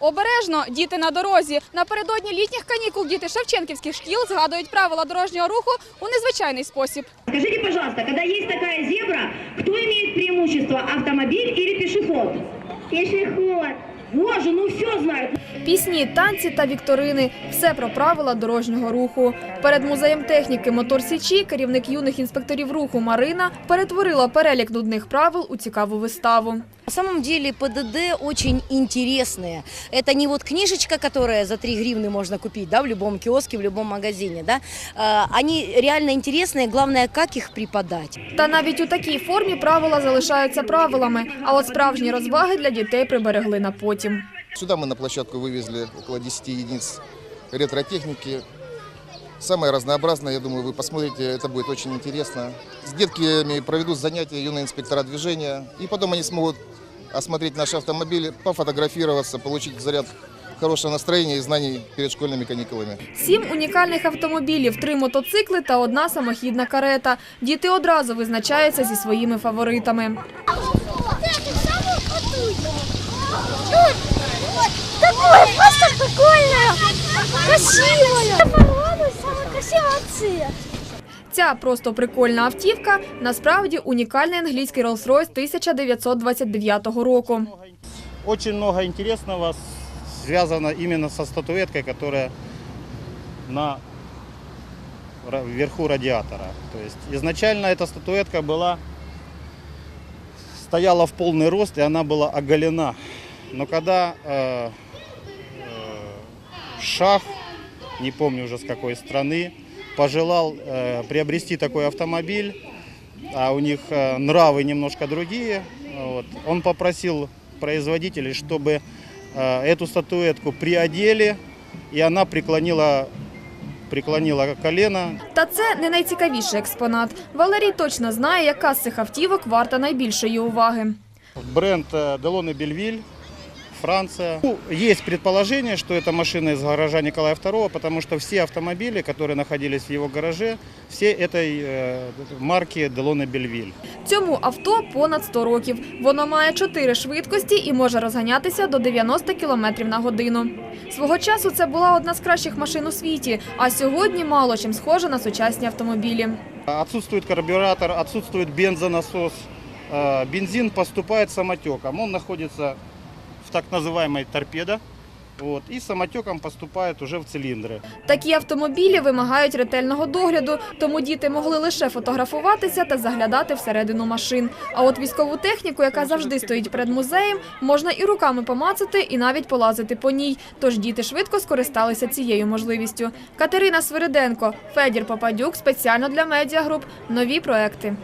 Обережно, діти на дорозі. Напередодні літніх канікул діти шевченківських шкіл згадують правила дорожнього руху у незвичайний спосіб. Скажите, пожалуйста, когда есть такая зебра, кто имеет преимущество, автомобиль или пешеход? Пешеход. Боже, ну все знают. Пісні, танці та вікторини – все про правила дорожнього руху. Перед музеєм техніки «Мотор Січі» керівник юних інспекторів руху Марина перетворила перелік нудних правил у цікаву виставу. На самом деле ПДД очень интересные. Это не вот книжечка, которая за 3 гривны можно купить да, в любом киоске, в любом магазине. Да? А, Они реально интересные, главное, как их преподать. Та навіть у такій формі правила залишаються правилами, а от справжні розваги для дітей приберегли на потім. Сюда мы на площадку вывезли около 10 единиц ретро-техники. Самое разнообразное, я думаю, вы посмотрите, это будет очень интересно. С детками проведут занятия юные инспектора движения, и потом они смогут осмотреть наши автомобили, пофотографироваться, получить заряд хорошего настроения и знаний перед школьными каникулами. Сім унікальних автомобілів, три мотоцикли та одна самохідна карета. Діти одразу визначаються зі своїми фаворитами. Такое просто прикольное, красивое. По-моему, самая красивая акция. Ця просто прикольна автівка насправді унікальний англійський Rolls-Royce 1929 року. Очень много интересного связано именно со статуэткой, которая на ра- вверху радиатора. То есть изначально эта статуэтка была стояла в полный рост и она была оголена. Но когда э, э, шах, не помню уже с какой страны, пожелал э, приобрести такой автомобиль, а у них э, нравы немножко другие, вот, он попросил производителей, чтобы э, эту статуэтку приодели, и она преклонила, преклонила колено Та це не найцікавіший експонат. Валерій точно знає, яка з цих автівок варта найбільшої уваги. Бренд э, Делоне Бельвиль, Франция. Ну, Есть предположение, что это машина из гаража Николая II, потому что все автомобили, которые находились в его гараже, все этой э, марки Делоне Бельвиль. Цьому авто понад 100 років. Воно має чотири швидкості і може розганятися до 90 км на годину. Свого часу це була одна з кращих машин у світі, а сьогодні мало чим схожа на сучасні автомобілі. Отсутствует карбюратор, отсутствует бензонасос. Э, Бензин поступает самотеком. Он находится так называемой торпедо. Вот, и самотеком поступает уже в цилиндры. Такі автомобілі вимагають ретельного догляду, тому діти могли лише фотографуватися та заглядати всередину машин. А от військову техніку, яка завжди стоїть перед музеєм, можна і руками помацати, і навіть полазити по ній. Тож діти швидко скористалися цією можливістю. Катерина Свириденко, Федір Попадюк спеціально для медіагруп. Нові проекти.